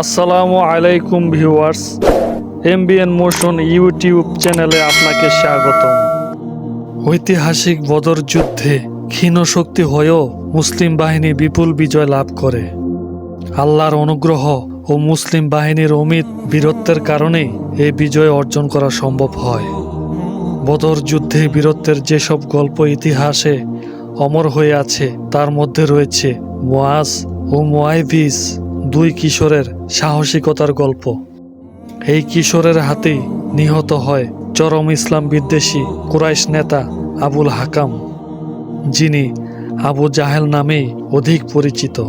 আসসালামু আলাইকুম viewers, MBN motion YouTube চ্যানেলে আপনাকে স্বাগতম। ঐতিহাসিক বদর যুদ্ধে ক্ষীণ শক্তি হয়েও মুসলিম বাহিনী বিপুল বিজয় লাভ করে। আল্লাহর অনুগ্রহ ও মুসলিম বাহিনীর অমিত বীরত্বের কারণেই এই বিজয় অর্জন করা সম্ভব হয়। বদর যুদ্ধে বীরত্বের যেসব গল্প ইতিহাসে অমর হয়ে আছে, তার মধ্যে রয়েছে মোয়াজ ও মোয়াইভিস দুই কিশোরের সাহসিকতার গল্প। এই কিশোরের হাতেই নিহত হয় চরম ইসলাম বিদ্বেষী কুরাইশ নেতা আবুল হাকাম, যিনি আবু জাহেল নামেই অধিক পরিচিত।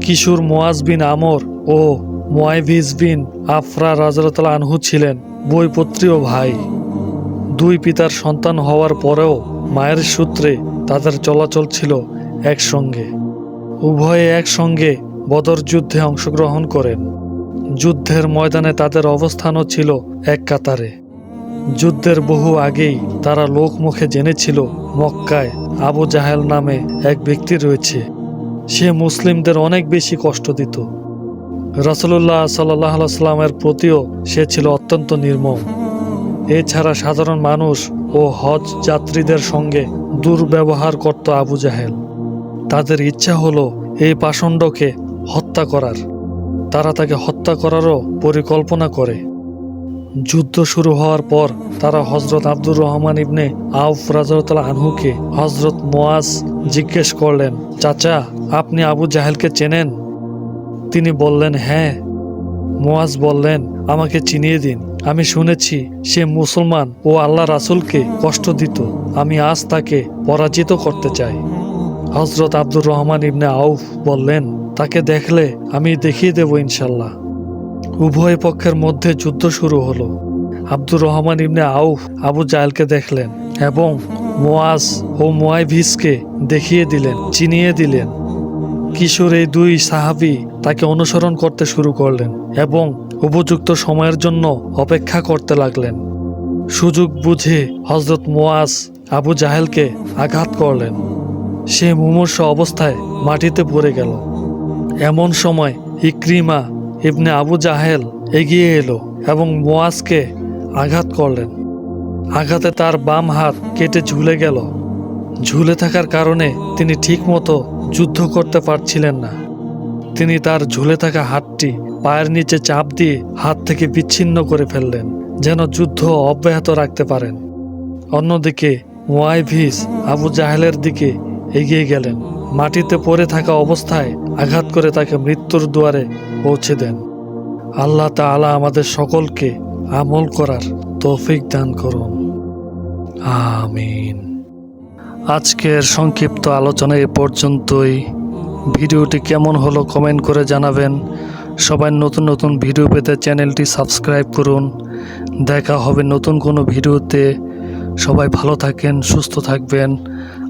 কিশোর মোয়াজ বিন আমর ও মোয়াইভিজ বিন আফরা রাজরতাল আনহু ছিলেন বইপত্রীয় ভাই। দুই পিতার সন্তান হওয়ার পরেও মায়ের সূত্রে তাদের চলাচল ছিল একসঙ্গে। উভয়ে একসঙ্গে বদর যুদ্ধে অংশগ্রহণ করেন। যুদ্ধের ময়দানে তাদের অবস্থানও ছিল এক কাতারে। যুদ্ধের বহু আগেই তারা লোকমুখে জেনেছিল মক্কায় আবু জাহেল নামে এক ব্যক্তি রয়েছে। সে মুসলিমদের অনেক বেশি কষ্ট দিত। রসুল্লাহ সাল্লাহ সাল্লামের প্রতিও সে ছিল অত্যন্ত নির্মম। এছাড়া সাধারণ মানুষ ও হজ যাত্রীদের সঙ্গে দুর্ব্যবহার করত আবু জাহেল। তাদের ইচ্ছা হলো এই পাষণ্ডকে হত্যা করার। তারা তাকে হত্যা করারও পরিকল্পনা করে। যুদ্ধ শুরু হওয়ার পর তারা হজরত আব্দুর রহমান ইবনে আউফ রাজরতাল আনহুকে হজরত মোয়াজ জিজ্ঞেস করলেন, চাচা, আপনি আবু জাহেলকে চেনেন? তিনি বললেন হ্যাঁ। মোয়াজ বললেন, আমাকে চিনিয়ে দিন। আমি শুনেছি সে মুসলমান ও আল্লাহ রাসুলকে কষ্ট দিত। আমি আজ তাকে পরাজিত করতে চাই। হজরত আব্দুর রহমান ইবনে আউফ বললেন তাকে দেখলে আমি দেখিয়ে দেব ইনশাল্লাহ। উভয় পক্ষের মধ্যে যুদ্ধ শুরু হলো। আব্দুর রহমান ইবনে আউফ আবু জাহেলকে দেখলেন এবং মোয়াজ ও মোয়াইভিসকে দেখিয়ে দিলেন, চিনিয়ে দিলেন। কিশোর এই দুই সাহাবি তাকে অনুসরণ করতে শুরু করলেন এবং উপযুক্ত সময়ের জন্য অপেক্ষা করতে লাগলেন। সুযোগ বুঝে হজরত মোয়াজ আবু জাহেলকে আঘাত করলেন। সে মুমূর্ষ অবস্থায় মাটিতে পড়ে গেল। এমন সময় ইক্রিমা ইবনে আবু জাহেল এগিয়ে এলো এবং মোয়াজকে আঘাত করলেন। আঘাতে তার বাম হাত কেটে ঝুলে গেল। ঝুলে থাকার কারণে তিনি ঠিকমতো যুদ্ধ করতে পারছিলেন না। তিনি তার ঝুলে থাকা হাতটি পায়ের নিচে চাপ দিয়ে হাত থেকে বিচ্ছিন্ন করে ফেললেন, যেন যুদ্ধ অব্যাহত রাখতে পারেন। অন্যদিকে মোয়াইভিস আবু জাহেলের দিকে এগিয়ে গেলেন। মাটিতে পড়ে থাকা অবস্থায় আঘাত করে তাকে মৃত্যুর দুয়ারে পৌঁছে দেন। আল্লাহ তাআলা আমাদের সকলকে আমল করার তৌফিক দান করুন। আমিন। আজকের সংক্ষিপ্ত আলোচনা এ পর্যন্তই। ভিডিওটি কেমন হলো কমেন্ট করে জানাবেন। সবাই নতুন নতুন ভিডিও পেতে চ্যানেলটি সাবস্ক্রাইব করুন। দেখা হবে নতুন কোনো ভিডিওতে। সবাই ভালো থাকেন, সুস্থ থাকবেন।